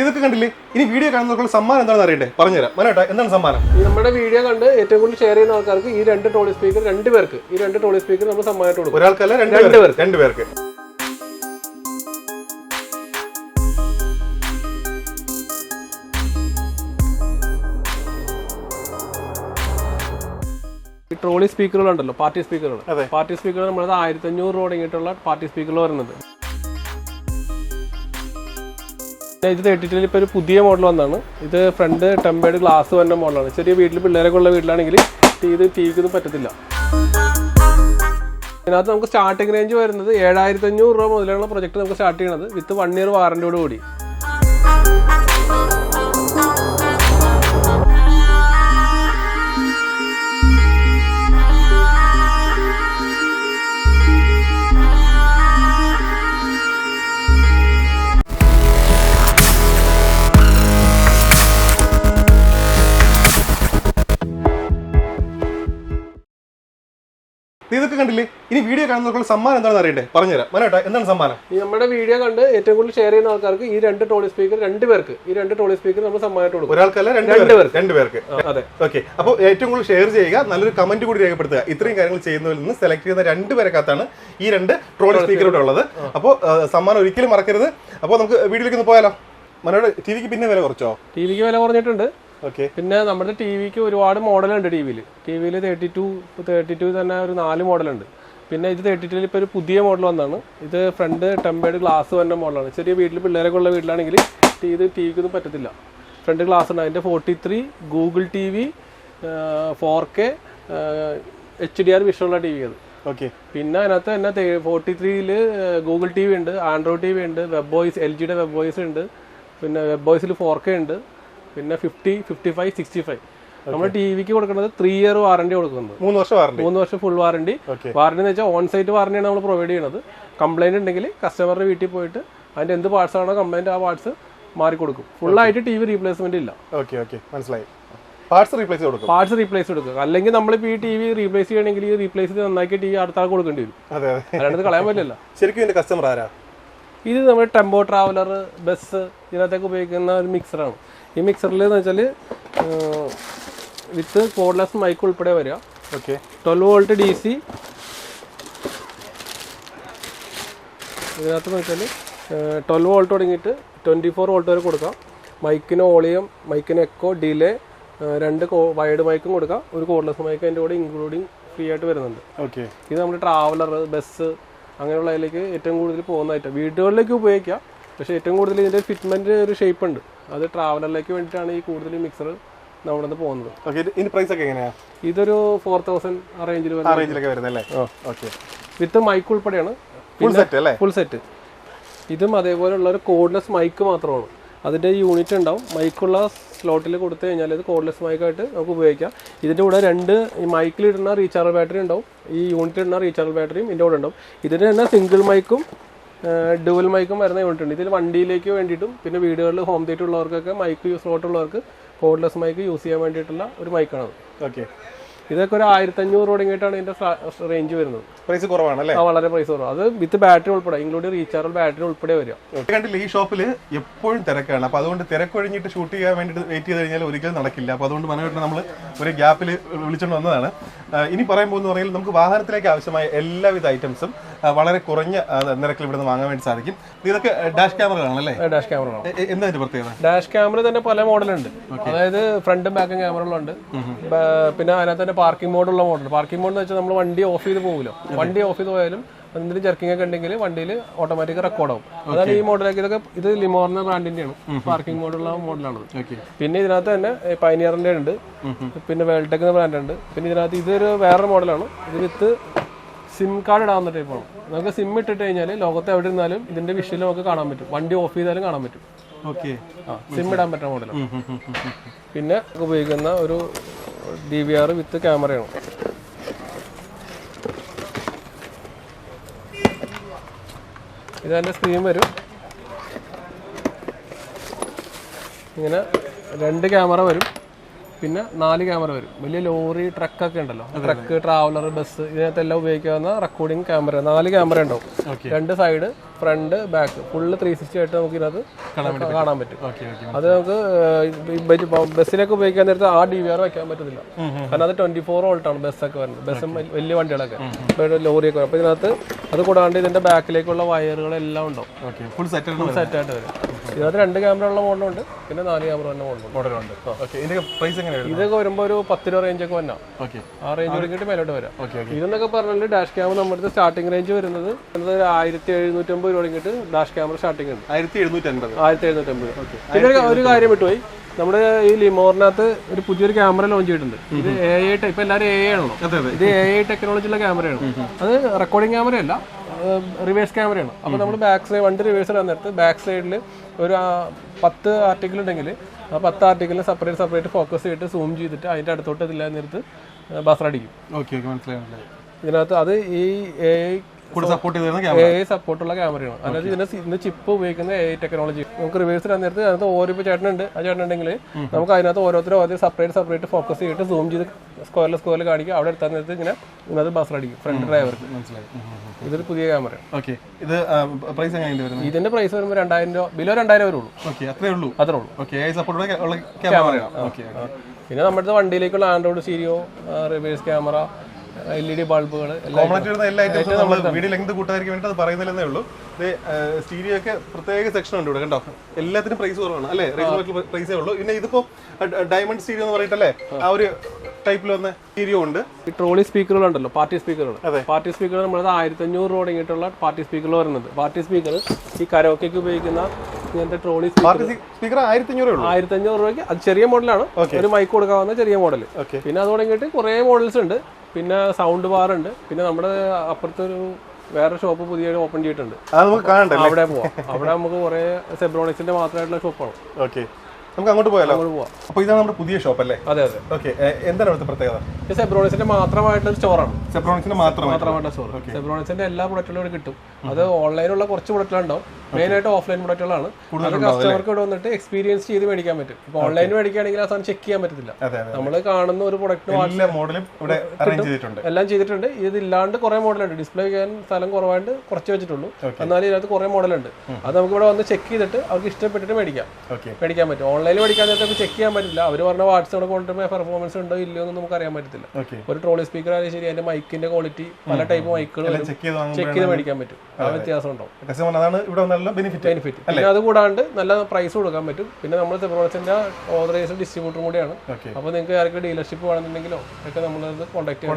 ഇതൊക്കെ കണ്ടില്ലേ? ഇനി വീഡിയോ കാണുന്നവർക്കുള്ള സമ്മാനം എന്താണെന്ന് അറിയണ്ടേ? പറഞ്ഞുതരാം. മനോട്ടാ എന്താണ് സമ്മാനം? നമ്മുടെ വീഡിയോ കണ്ട് ഏറ്റവും കൂടുതൽ ഷെയർ ചെയ്യുന്ന ആൾക്കാർക്ക് ഈ രണ്ട് ടോളി സ്പീക്കർ രണ്ട് പേർക്ക്. ഈ രണ്ട് ടോളി സ്പീക്കർ നമ്മൾ സമ്മാനമായിട്ട് കൊടുക്കും. ഒരാൾക്കല്ല രണ്ട് പേർക്ക്. രണ്ട് പേർക്ക്. ഈ ട്രോളി സ്പീക്കറുകളുണ്ടല്ലോ പാർട്ടി സ്പീക്കറുകൾ. പാർട്ടി സ്പീക്കറുകൾ നമ്മളത് ആയിരത്തി അഞ്ഞൂറ് രൂപ തുടങ്ങിയിട്ടുള്ള പാർട്ടി സ്പീക്കറുകൾ വരുന്നത്. ഇത് തേർട്ടി ടൂവിൽ ഇപ്പോൾ ഒരു പുതിയ മോഡൽ വന്നാണ്. ഇത് ഫ്രണ്ട് ടെമ്പേർഡ് ഗ്ലാസ് വരുന്ന മോഡലാണ് ചെറിയ വീട്ടിൽ പിള്ളേരൊക്കെ ഉള്ള വീട്ടിലാണെങ്കിൽ ഇത് ടി വിക്കൊന്നും പറ്റത്തില്ല. ഇതിനകത്ത് നമുക്ക് സ്റ്റാർട്ടിംഗ് റേഞ്ച് വരുന്നത് ഏഴായിരത്തി അഞ്ഞൂറ് രൂപ മുതലുള്ള പ്രൊജക്ട് നമുക്ക് സ്റ്റാർട്ട് ചെയ്യണത്. വിത്ത് വൺ ഇയർ വാറന്റിയോട് കൂടി ഇതൊക്കെ കണ്ടില്ലേ? ഇനി വീഡിയോ കാണുന്നവർക്കുള്ള സമ്മാനം എന്താണെന്ന് അറിയണ്ടേ? പറഞ്ഞുതരാം. മനോട്ടാ എന്താണ് സമ്മാനം? ഈ നമ്മുടെ വീഡിയോ കണ്ട് ഏറ്റവും കൂടുതൽ ഷെയർ ചെയ്യുന്ന ആൾക്കാർക്ക് ഈ രണ്ട് ടോളി സ്പീക്കർ രണ്ട് പേർക്ക്. ഈ രണ്ട് ടോളി സ്പീക്കർ നമ്മൾ സമ്മാനമായിട്ട് കൊടുക്കും. ഒരാൾക്കല്ല രണ്ട് പേർക്ക്. രണ്ട് പേർക്ക്. ആ, അതെ. ഓക്കെ അപ്പോൾ ഏറ്റവും കൂടുതൽ ഷെയർ ചെയ്യുക നല്ലൊരു കമന്റ് കൂടി രേഖപ്പെടുത്തുക. ഇത്രയും കാര്യങ്ങൾ ചെയ്യുന്നതിൽ നിന്ന് സെലക്ട് ചെയ്യുന്ന രണ്ട് പേരെക്കാത്താണ് ഈ രണ്ട് ട്രോളി സ്പീക്കർ ഇവിടെ ഉള്ളത്. അപ്പോൾ സമ്മാനം ഒരിക്കലും മറക്കരുത്. അപ്പോൾ നമുക്ക് വീഡിയോയിലേക്ക് ഒന്ന് പോയാലോ? മനോട് ടി വിക്ക് പിന്നെ വില കുറച്ചോ? ടി വിക്ക് വില കുറഞ്ഞിട്ടുണ്ട്. പിന്നെ നമ്മുടെ ടി വിക്ക് ഒരുപാട് മോഡലുണ്ട് ടി വിയിൽ ടി വിയിൽ തേർട്ടി ടു തേർട്ടി ടു തന്നെ ഒരു നാല് മോഡലുണ്ട്. പിന്നെ ഇത് തേർട്ടി ടുവിൽ ഇപ്പോൾ ഒരു പുതിയ മോഡൽ വന്നാണ് ഇത് ഫ്രണ്ട് ടെമ്പേർഡ് ഗ്ലാസ് വരുന്ന മോഡലാണ്. ചെറിയ വീട്ടിൽ പിള്ളേരൊക്കെ ഉള്ള വീട്ടിലാണെങ്കിൽ ടി ഇത് ടി വിക്കൊന്നും പറ്റത്തില്ല. ഫ്രണ്ട് ഗ്ലാസ് ഉണ്ട്. അതിന്റെ forty three Google T V four K H D R വിഷനുള്ള T V അത് ഓക്കെ പിന്നെ അതിനകത്ത് തന്നെ ഫോർട്ടി ത്രീയിൽ ഗൂഗിൾ ടി വി ഉണ്ട് ആൻഡ്രോയിഡ് ടി വി ഉണ്ട് വെബ് വോയിസ് എൽ ജിയുടെ വെബ് വോയിസ് ഉണ്ട്. പിന്നെ വെബ് വോയിസിൽ ഫോർ കെ ഉണ്ട്. പിന്നെ fifty fifty five sixty five നമ്മൾ ടി വിക്ക് കൊടുക്കുന്നത് ത്രീ ഇയർ വാറണ്ടി കൊടുക്കുന്നത് മൂന്ന് വർഷം വാറണ്ടി മൂന്ന് വർഷം ഫുൾ വാറണ്ടി വാറന്റി വാറണ്ടി എന്ന് വെച്ചാൽ ഓൺ സൈറ്റ് വാറണ്ടിയാണ് നമ്മൾ പ്രൊവൈഡ് ചെയ്യുന്നത്. കംപ്ലൈന്റ് ഉണ്ടെങ്കിൽ കസ്റ്റമറുടെ വീട്ടിൽ പോയിട്ട് അതിന്റെ എന്ത് പാർട്സ് ആണോ കംപ്ലൈന്റ് ആ പാർട്സ് മാറി കൊടുക്കും. ഫുൾ ആയിട്ട് ടി വി റീപ്ലേസ്മെന്റ് ഇല്ല. ഓക്കെ ഓക്കെ മനസ്സിലായി. പാർട്സ് റീപ്ലേസ് കൊടുക്കും. പാർട്സ് റീപ്ലേസ് കൊടുക്കുക അല്ലെങ്കിൽ നമ്മളിപ്പോ ഈ ടി വി റീപ്ലേസ് ചെയ്യണമെങ്കിൽ ഈ റീപ്ലേസ് ചെയ്ത് നന്നാക്കി ടി വി അടുത്ത ആൾ കൊടുക്കേണ്ടി വരും. അതെ അതെ. അല്ലാണ്ട് കളയാൻ പറ്റില്ല. ശരിക്കും ഇതിന്റെ കസ്റ്റമർ ആരാ? ഇത് നമ്മൾ ടെമ്പോ ട്രാവലർ ബസ് ഇതിനകത്തേക്ക് ഉപയോഗിക്കുന്ന ഒരു മിക്സറാണ് ഈ മിക്സറിൽ എന്ന് വെച്ചാൽ വിത്ത് കോഡ്ലെസ് മൈക്ക് ഉൾപ്പെടെ വരിക. Okay twelve volt D C ഇതിനകത്ത് വെച്ചാൽ ട്വൽവ് വോൾട്ട് തുടങ്ങിയിട്ട് ട്വന്റി ഫോർ വോൾട്ട് വരെ കൊടുക്കാം. മൈക്കിന് ഓളിയം മൈക്കിന് എക്കോ ഡിലേ രണ്ട് വൈഡ് മൈക്കും കൊടുക്കാം. ഒരു കോഡ്ലെസ് മൈക്ക് അതിന്റെ കൂടെ ഇൻക്ലൂഡിങ് ഫ്രീ ആയിട്ട് വരുന്നുണ്ട്. ഓക്കെ ഇത് നമ്മൾ ട്രാവലർ ബസ് അങ്ങനെയുള്ളതിലേക്ക് ഏറ്റവും കൂടുതൽ പോകുന്നതായിട്ട്. വീടുകളിലേക്ക് ഉപയോഗിക്കാം. പക്ഷേ ഏറ്റവും കൂടുതൽ ഇതിന്റെ ഫിറ്റ്മെന്റ് ഒരു ഷേപ്പ് ഉണ്ട്. അത് ട്രാവലറിലേക്ക് വേണ്ടിയിട്ടാണ് ഈ കൂടുതൽ മിക്സർ നമ്മുടെ നിന്ന് പോകുന്നത് ഓക്കെ ഇതിന്റെ പ്രൈസ് ഒക്കെ എങ്ങനെയാ? ഇതൊരു ഫോർ തൗസൻഡ് ആ റേഞ്ചിൽ റേഞ്ചിലൊക്കെ വരുന്നല്ലേ. ഓക്കെ വിത്ത് മൈക്ക് ഉൾപ്പെടെയാണ്. ഫുൾ സെറ്റ് അല്ലേ? ഫുൾ സെറ്റ് ഇതും അതേപോലെയുള്ള ഒരു കോഡ്ലെസ് മൈക്ക് മാത്രമാണ്. അതിന്റെ യൂണിറ്റ് ഉണ്ടാവും. മൈക്കുള്ള സ്ലോട്ടിൽ കൊടുത്തു കഴിഞ്ഞാൽ ഇത് കോഡ്ലെസ് മൈക്കായിട്ട് നമുക്ക് ഉപയോഗിക്കാം. ഇതിന്റെ കൂടെ രണ്ട് ഈ മൈക്കിൽ ഇടുന്ന റീചാർജ് ബാറ്ററി ഉണ്ടാവും. ഈ യൂണിറ്റ് ഇടുന്ന റീചാർജ് ബാറ്ററിയും ഇതിന്റെ കൂടെ ഉണ്ടാവും. ഇതിന് തന്നെ സിംഗിൾ മൈക്കും ഡുവൽ മൈക്കും വരുന്ന യൂണിറ്റ് ഉണ്ട്. ഇതിൽ വണ്ടിയിലേക്ക് വേണ്ടിയിട്ടും പിന്നെ വീടുകളിൽ ഹോം തിയേറ്റർ ഉള്ളവർക്കൊക്കെ മൈക്ക് സ്ലോട്ട് ഉള്ളവർക്ക് കോഡ്ലെസ് മൈക്ക് യൂസ് ചെയ്യാൻ വേണ്ടിയിട്ടുള്ള ഒരു മൈക്കാണ് ഓക്കെ ഇതൊക്കെ ഒരു ആയിരത്തി അഞ്ഞൂറ് തുടങ്ങിയിട്ടാണ് ഇതിന്റെ റേഞ്ച് വരുന്നത്. പ്രൈസ് കുറവാണ് അല്ലേ? വളരെ പ്രൈസ് കുറവ് അത് വിത്ത് ബാറ്ററി ഉൾപ്പെടെ ഇൻക്ലൂഡ് റീചാർജ് ബാറ്ററി ഉൾപ്പെടെ വരിക. കണ്ടില്ല ഈ ഷോപ്പിൽ എപ്പോഴും തിരക്കാണ്. അപ്പൊ അതുകൊണ്ട് തിരക്കൊഴിഞ്ഞിട്ട് ഷൂട്ട് ചെയ്യാൻ വേണ്ടിയിട്ട് വെയിറ്റ് ചെയ്ത് കഴിഞ്ഞാൽ ഒരിക്കലും നടക്കില്ല. അപ്പൊ അതുകൊണ്ട് മനോഹരനെ നമ്മൾ ഒരു ഗ്യാപ്പിൽ വിളിച്ചുകൊണ്ട് വന്നതാണ്. ഇനി പറയാൻ പോകുന്ന പറഞ്ഞാൽ നമുക്ക് വാഹനത്തിലേക്ക് ആവശ്യമായ എല്ലാവിധ ഐറ്റംസും വളരെ കുറഞ്ഞ നിരക്കിൽ ഇവിടെ നിന്ന് വാങ്ങാൻ വേണ്ടി സാധിക്കും. ഇതൊക്കെ ഡാഷ് ക്യാമറകളാണല്ലേ? ഡാഷ് ക്യാമറ എന്താ പ്രത്യേകത? ഡാഷ് ക്യാമറ തന്നെ പല മോഡലുണ്ട്. അതായത് ഫ്രണ്ടും ബാക്കും ക്യാമറകളുണ്ട്. പിന്നെ അതിനകത്ത് തന്നെ പാർക്കിംഗ് മോഡുള്ള മോഡൽ പാർക്കിംഗ് മോഡ് എന്ന് വെച്ചാൽ നമ്മൾ വണ്ടി ഓഫ് ചെയ്ത് പോകുമല്ലോ വണ്ടി ഓഫ് ചെയ്ത് പോയാലും എന്തെങ്കിലും ജർക്കിംഗ് ഒക്കെ ഉണ്ടെങ്കിൽ വണ്ടിയിൽ ഓട്ടോമാറ്റിക് റെക്കോർഡ് ആവും അതാണ് ഈ മോഡലൊക്കെ. ഇതൊക്കെ ഇത് ലിമോറിന്റെ ബ്രാൻഡിന്റെയാണ് പാർക്കിംഗ് മോഡുള്ള മോഡലാണത്. പിന്നെ ഇതിനകത്ത് തന്നെ പൈനിയറിന്റെ ഉണ്ട്. പിന്നെ വേൾടെക് എന്ന ബ്രാൻഡ് ഉണ്ട്. പിന്നെ ഇതിനകത്ത് ഇതൊരു വേറൊരു മോഡലാണ്. ഇത് വിത്ത് സിം കാർഡ് ഇടാവുന്ന ടൈപ്പാണ് നമുക്ക് സിം ഇട്ടിട്ട് കഴിഞ്ഞാൽ ലോകത്ത് എവിടെ ഇരുന്നാലും ഇതിന്റെ വിഷയം നമുക്ക് കാണാൻ പറ്റും. വണ്ടി ഓഫ് ചെയ്താലും കാണാൻ പറ്റും. ഓക്കെ ആ സിം ഇടാൻ പറ്റുന്ന മോഡലാണ് പിന്നെ ഉപയോഗിക്കുന്ന ഒരു ഡി വി ആർ വിത്ത് ക്യാമറയാണ് ഇതിന്റെ സ്ക്രീൻ വരും. ഇങ്ങനെ രണ്ട് ക്യാമറ വരും. പിന്നെ നാല് ക്യാമറ വരും. വലിയ ലോറി ട്രക്ക് ഒക്കെ ഉണ്ടല്ലോ. ട്രക്ക് ട്രാവലർ ബസ് ഇതിനകത്തെല്ലാം ഉപയോഗിക്കാവുന്ന റെക്കോർഡിംഗ് ക്യാമറ നാല് ക്യാമറ ഉണ്ടാവും. രണ്ട് side front back full three sixty ആയിട്ട് നമുക്ക് ഇതിനകത്ത് കാണാൻ പറ്റും. അത് നമുക്ക് ബസ്സിലൊക്കെ ഉപയോഗിക്കാൻ നേരത്തെ ആ ഡി വി ആർ വയ്ക്കാൻ പറ്റത്തില്ല. കാരണം അത് ട്വന്റി ഫോർ വോൾട്ടാണ് ബസ്സൊക്കെ വരുന്നത്. ബസ്സും വലിയ വണ്ടികളൊക്കെ. ലോറിയൊക്കെ വരും. അപ്പൊ ഇതിനകത്ത് അത് കൂടാണ്ട് ഇതിന്റെ ബാക്കിലേക്കുള്ള വയറുകളെല്ലാം ഉണ്ടാവും. ഫുൾ സെറ്റ് ആയിട്ട് വരും. ഇതിനകത്ത് രണ്ട് ക്യാമറ ഉള്ള മോഡലുണ്ട് പിന്നെ നാല് ക്യാമറ തന്നെ മോഡലുണ്ട് മോഡലുണ്ട് ഓക്കെ ഇതിന്റെ പ്രൈസ് എങ്ങനെയാണ് ഇതൊക്കെ വരുമ്പോൾ ഒരു പത്ത് രൂപ റേഞ്ച് ഒക്കെ വന്നാ. ഓക്കെ ആ റേഞ്ച് തുടങ്ങിയിട്ട് മേലോട്ട് വരാം. ഓക്കെ ഇതെന്നൊക്കെ പറഞ്ഞാൽ ഡാഷ് ക്യാമറ നമ്മുടെ സ്റ്റാർട്ടിംഗ് റേഞ്ച് വരുന്നത് ഒരു ആയിരത്തി എഴുന്നൂറ്റമ്പത് രൂപ തുടങ്ങിയിട്ട് ഡാഷ് ക്യാമറ സ്റ്റാർട്ടിംഗ് ഉണ്ട്. ആയിരത്തി എഴുന്നൂറ്റി അൻപത് ആയിരത്തി എഴുന്നൂറ്റമ്പത്. പിന്നെ ഒരു- കാര്യം വിട്ടുപോയി. നമ്മുടെ ഈ ലിമോറിനകത്ത് ഒരു പുതിയൊരു ക്യാമറ ലോഞ്ച് ചെയ്തിട്ടുണ്ട്. ഇത് എ ഐ ഇപ്പൊ എല്ലാവരും എ ഐ ആണല്ലോ. ഇത് എ ഐ ടെക്നോളജിയുള്ള ക്യാമറയാണ് അത് റെക്കോർഡിംഗ് ക്യാമറയല്ല റിവേഴ്സ് ക്യാമറയാണ് അപ്പോൾ നമ്മൾ ബാക്ക് സൈഡ് വണ്ടി റിവേഴ്സ് ഇടാൻ നേരത്ത് ബാക്ക് സൈഡിൽ ഒരു പത്ത് ആർട്ടിക്കിൾ ഉണ്ടെങ്കിൽ ആ പത്ത് ആർട്ടിക്കിളിന് സെപ്പറേറ്റ് സെപ്പറേറ്റ് ഫോക്കസ് ചെയ്തിട്ട് സൂം ചെയ്തിട്ട് അതിന്റെ അടുത്തോട്ട് ഇതില്ല നേരത്ത് ബസർ അടിക്കും ഓക്കെ ഓക്കെ മനസ്സിലായി ഇതിനകത്ത് അത് ഈ എ സപ്പോർട്ട് എ സപ്പോർട്ടുള്ള ക്യാമറയാണ് അതായത് ഇതിന്റെ ഇന്ന് ചിപ്പ് ഉപയോഗിക്കുന്ന എ ടെക്നോളജി നമുക്ക് റിവേഴ്സ് ഇടാൻ നേരത്തെ അതിനകത്ത് ഓരോ ഇപ്പോൾ ചേട്ടനുണ്ട്. ആ ചേട്ടനുണ്ടെങ്കിൽ നമുക്ക് അതിനകത്ത് ഓരോരുത്തരും ഓരോ സെപ്പറേറ്റ് സെപ്പറേറ്റ് ഫോക്കസ് ചെയ്തിട്ട് സൂം ചെയ്ത് സ്ക്വയറിൽ സ്ക്വയറിൽ കാണിക്കുക. അവിടെ എടുത്താൽ നേരത്ത് ഇങ്ങനെ ഇതിനകത്ത് ബസർ അടിക്കും. ഫ്രണ്ട് ഡ്രൈവർക്ക് മനസ്സിലായി. ഇതൊരു പുതിയ ക്യാമറ ഓക്കെ ഇത് പ്രൈസ് എങ്ങനെയാണ് വരുന്നത്? ഇതിന്റെ പ്രൈസ് വരുമ്പോൾ രണ്ടായിരം രൂപ ബിലോ രണ്ടായിരം വരുള്ളൂ. ഓക്കെ അത്രേ ഉള്ളൂ. അത്രേ ഉള്ളൂ. ഓക്കെ ഐ സപ്പോർട്ട് ഉള്ള ക്യാമറയാണ് ഓക്കെ പിന്നെ നമ്മുടെ വണ്ടിയിലേക്കുള്ള android stereo reverse camera L E D ബൾബുകൾ വീഡിയോ ലെങ്ത് കൂട്ടാതിരിക്കാൻ വേണ്ടി അത് പറയുന്നില്ലെന്നേ ഉള്ളൂ. സ്റ്റീരിയോ ഒക്കെ പ്രത്യേക സെക്ഷൻ ഉണ്ട് ഇവിടെ കണ്ടോ? എല്ലാത്തിനും പ്രൈസ് കുറവാണ് അല്ലേ? പ്രൈസേ ഉള്ളൂ. പിന്നെ ഇതിപ്പോ ഡയമണ്ട് സ്റ്റീരിയോ എന്ന് പറഞ്ഞിട്ടല്ലേ? ആ ഒരു ടൈപ്പിൽ വന്ന സ്റ്റീരിയോ ഉണ്ട്. ഈ ട്രോളി സ്പീക്കറുകളുണ്ടല്ലോ പാർട്ടി സ്പീക്കറുകൾ. പാർട്ടി സ്പീക്കർ നമ്മളത് ആയിരത്തി അഞ്ഞൂറ് രൂപ തുടങ്ങിയിട്ടുള്ള പാർട്ടി സ്പീക്കറുകൾ വരുന്നത്. പാർട്ടി സ്പീക്കർ ഈ കരോക്കു ഉപയോഗിക്കുന്ന ഇങ്ങനത്തെ ട്രോളി സ്പീക്കർ സ്പീക്കർ ആയിരത്തി അഞ്ഞൂറ് ആയിരത്തി അഞ്ഞൂറ് രൂപയ്ക്ക്. അത് ചെറിയ മോഡലാണ്. ഒരു മൈക്ക് കൊടുക്കാവുന്ന ചെറിയ മോഡൽ. പിന്നെ അത് തുടങ്ങിയിട്ട് കുറേ മോഡൽസ് ഉണ്ട്. പിന്നെ സൗണ്ട് ബാർ ഉണ്ട്. പിന്നെ നമ്മുടെ അപ്പുറത്തൊരു വേറെ ഷോപ്പ് പുതിയ ഓപ്പൺ ചെയ്തിട്ടുണ്ട്. അവിടെ പോവാം. അവിടെ നമുക്ക് കുറെ സെബ്രോണിക്സിന്റെ മാത്രമായിട്ടുള്ള ഷോപ്പാണ് ഓക്കെ. നമുക്ക് അങ്ങോട്ട് പോയാലോ? പോവാം. അപ്പൊ ഇതാണ് നമ്മുടെ പുതിയ ഷോപ്പ് അല്ലേ? അതെ അതെ. ഓക്കെ എന്താണ് അവിടുത്തെ പ്രത്യേകത? ഇത് സെബ്രോണിക്സിന്റെ മാത്രമായിട്ടുള്ള സ്റ്റോറാണ് സെബ്രോണിക്സിന്റെ മാത്രം മാത്രമായിട്ടുള്ള സ്റ്റോർ സെബ്രോണിക്സിന്റെ എല്ലാ പ്രൊഡക്റ്റുകളും ഇവിടെ കിട്ടും. അത് ഓൺലൈനുള്ള കുറച്ച് പ്രൊഡക്റ്റുകളുണ്ടാവും മെയിൻ ആയിട്ട് ഓഫ്ലൈൻ പ്രൊഡക്റ്റുകളാണ് അത് കസ്റ്റമർക്ക് ഇവിടെ വന്നിട്ട് എക്സ്പീരിയൻസ് ചെയ്ത് മേടിക്കാൻ പറ്റും. ഇപ്പൊ ഓൺലൈൻ മേടിക്കുകയാണെങ്കിൽ ആ സാധനം ചെക്ക് ചെയ്യാൻ പറ്റത്തില്ല. നമ്മൾ കാണുന്ന ഒരു പ്രൊഡക്റ്റ് മോഡലും ഇവിടെ എല്ലാം ചെയ്തിട്ടുണ്ട്. ഇത് ഇല്ലാണ്ട് കുറെ മോഡലുണ്ട് ഡിസ്പ്ലേ ചെയ്യാൻ സ്ഥലം കുറവായിട്ട് കുറച്ച് വെച്ചിട്ടുള്ളൂ. എന്നാലും ഇതിനകത്ത് കുറെ മോഡലുണ്ട് അത് നമുക്ക് ഇവിടെ വന്ന് ചെക്ക് ചെയ്തിട്ട് അവർക്ക് ഇഷ്ടപ്പെട്ടിട്ട് മേടിക്കാം. മേടിക്കാൻ പറ്റും. ഓൺലൈനിൽ പഠിക്കാൻ നേരത്തെ നമുക്ക് ചെക്ക് ചെയ്യാൻ പറ്റില്ല. അവർ പറഞ്ഞ വാട്സാപ്പ് കൊണ്ടുവരുമ്പോൾ പെർഫോമൻസ് ഉണ്ടോ ഇല്ലയോ എന്ന് നമുക്ക് അറിയാൻ പറ്റത്തില്ല. ഒരു ട്രോളി സ്പീക്കർ ആയാലും ശരി അതിന്റെ മൈക്കിന്റെ ക്വാളിറ്റി പല ടൈപ്പ് മൈക്കുകൾ ചെക്ക് ചെയ്ത് മേടിക്കാൻ പറ്റും. ആ വ്യത്യാസം ഉണ്ടാവും. കസ്റ്റമർ അതാണ് ഇവിടെ ബെനിഫിറ്റ് ബെനിഫിറ്റ് പിന്നെ അത് കൂടാണ്ട് നല്ല പ്രൈസ് കൊടുക്കാൻ പറ്റും. പിന്നെ നമ്മൾ സെബ്രോളസിന്റെ ഓതറൈസ്ഡ് ഡിസ്ട്രിബ്യൂട്ടർ കൂടിയാണ്. അപ്പൊ അപ്പോൾ നിങ്ങൾക്ക് ആർക്കും ഡീലർഷിപ്പ് വേണമെന്നുണ്ടെങ്കിലോ ഒക്കെ നമ്മളത് കോൺടാക്ട്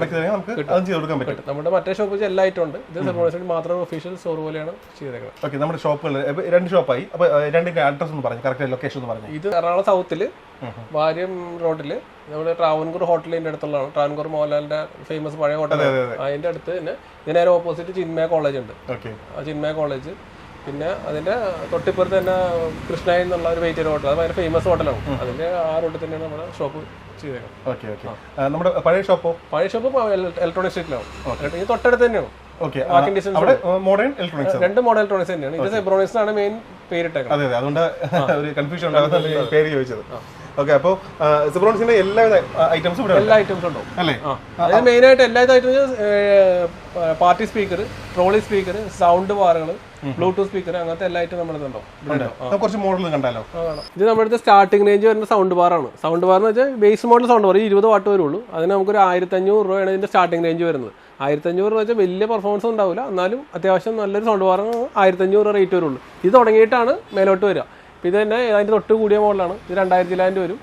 പറ്റും. നമ്മുടെ മറ്റേ ഷോപ്പ് എല്ലാ ഐറ്റം ഉണ്ട് ഇത് സെബ്രോളസിന്റെ മാത്രം ഒഫീഷ്യൽ സ്റ്റോർ പോലെയാണ് ചെയ്തേക്കുന്നത് ഓക്കെ നമ്മുടെ ഷോപ്പുകൾ രണ്ട് ഷോപ്പായി അപ്പൊ രണ്ടിന്റെ അഡ്രസ് ഒന്ന് പറഞ്ഞു. കറക്റ്റ് ലൊക്കേഷൻ ഒന്ന് പറഞ്ഞു. ഇത് എറണാകുളം സൗത്തിൽ വാര്യം റോഡിൽ നമ്മുടെ ട്രാവൻകൂർ ഹോട്ടലിന്റെ അടുത്തുള്ളതാണ്. ട്രാവൻകൂർ മോഹൻലാലിന്റെ ഫേമസ് പഴയ ഹോട്ടൽ അതിന്റെ അടുത്ത് തന്നെ ഇതിന് നേരെ ഓപ്പോസിറ്റ് ചിന്മയ കോളേജ് ഉണ്ട്. ആ ചിന്മയ കോളേജ് പിന്നെ അതിന്റെ തൊട്ടിപ്പുറത്ത് തന്നെ കൃഷ്ണ എന്നുള്ള ഒരു വെയിറ്റർ ഹോട്ടൽ അത് ഭയങ്കര ഫേമസ് ഹോട്ടലാണ് അതിന്റെ ആ റോഡിൽ തന്നെയാണ് നമ്മുടെ ഷോപ്പ് ചെയ്തേക്കുന്നത്. നമ്മുടെ പഴയ ഷോപ്പോ പഴയ ഷോപ്പ് ഇലക്ട്രോണിക് സ്ട്രീറ്റിലാണ് തൊട്ടടുത്ത് തന്നെയാണ്. ഓക്കെ അവിടെ മോഡേൺ ഇലക്ട്രോണിക്സ് രണ്ട് മോഡൽ ഇലക്ട്രോണിക്സ് തന്നെയാണ്. ഇത് സെബ്രോണിക്സ് ആണ് മെയിൻ പേരിട്ടേക്കുന്നത് അതെ അതെ അതുകൊണ്ട് ഒരു കൺഫ്യൂഷൻ ഉണ്ടാകുന്ന പേര് ചോദിച്ചത്. ഓക്കെ അപ്പോൾ സെബ്രോണിക്സിന്റെ എല്ലാ ഐറ്റംസും ഇവിടെ ഉണ്ട്. എല്ലാ ഐറ്റംസും ഉണ്ടാവും. അല്ലേ? അതായത് മെയിൻ ആയിട്ട് എല്ലാ items party speaker trolley speaker sound ബാറുകൾ ബ്ലൂടൂത്ത് സ്പീക്കർ അങ്ങനത്തെ എല്ലാ ഐറ്റം നമ്മുടെ ഉണ്ടാവും. ഉണ്ട്. കുറച്ച് മോഡൽ കണ്ടാലോ? ഇത് നമ്മുടെ സ്റ്റാർട്ടിംഗ് റേഞ്ച് വരുന്ന സൗണ്ട് ബാറാണ് സൗണ്ട് ബാർ എന്ന് വെച്ചാൽ ബേസ് മോഡൽ സൗണ്ട് ബാർ ഇരുപത് വാട്ട് വരുള്ളൂ അതിന് നമുക്കൊരു ആയിരത്തി അഞ്ഞൂറ് രൂപയാണ് ഇതിന്റെ സ്റ്റാർട്ടിംഗ് റേഞ്ച് വരുന്നത്. ആയിരത്തി അഞ്ഞൂറ് രൂപ വെച്ചാൽ വലിയ പെർഫോമൻസ് ഉണ്ടാവില്ല എന്നാലും അത്യാവശ്യം നല്ലൊരു സൗണ്ട് ബാറാണ് ആയിരത്തി അഞ്ഞൂറ് റേറ്റ് വരുള്ളൂ. ഇത് തുടങ്ങിയിട്ടാണ് മേലോട്ട് വരിക. ഇത് തന്നെ അതിന്റെ തൊട്ട് കൂടിയ മോഡലാണ്. ഇത് രണ്ടായിരത്തി രൂപ വരും.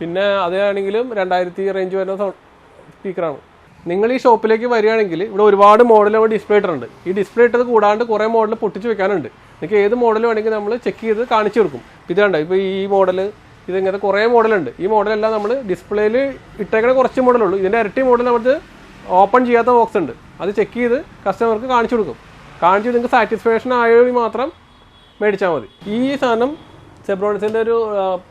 പിന്നെ അതാണെങ്കിലും രണ്ടായിരത്തി റേഞ്ച് വരുന്ന സ്പീക്കറാണ് നിങ്ങൾ ഈ ഷോപ്പിലേക്ക് വരികയാണെങ്കിൽ ഇവിടെ ഒരുപാട് മോഡൽ ഇവിടെ ഡിസ്പ്ലേ ഇട്ടിട്ടുണ്ട്. ഈ ഡിസ്പ്ലേ ഇട്ടത് കൂടാണ്ട് കുറേ മോഡൽ പൊട്ടിച്ച് വെക്കാനുണ്ട്. നിങ്ങൾക്ക് ഏത് മോഡൽ വേണമെങ്കിൽ നമ്മൾ ചെക്ക് ചെയ്ത് കാണിച്ചു കൊടുക്കും. ഇത് കണ്ടോ? ഇപ്പോൾ ഈ മോഡൽ ഇതിങ്ങനത്തെ കുറേ മോഡലുണ്ട് ഈ മോഡലെല്ലാം നമ്മൾ ഡിസ്പ്ലേയിൽ ഇട്ടേക്കണ കുറച്ച് മോഡലുള്ളൂ ഇതിന്റെ ഇരട്ടി മോഡൽ നമുക്ക് ഓപ്പൺ ചെയ്യാത്ത ബോക്സ് ഉണ്ട്. അത് ചെക്ക് ചെയ്ത് കസ്റ്റമർക്ക് കാണിച്ചു കൊടുക്കും. കാണിച്ച് നിങ്ങൾക്ക് സാറ്റിസ്ഫാക്ഷൻ ആയി മാത്രം മേടിച്ചാൽ മതി. ഈ സാധനം സെബ്രോണിസിന്റെ ഒരു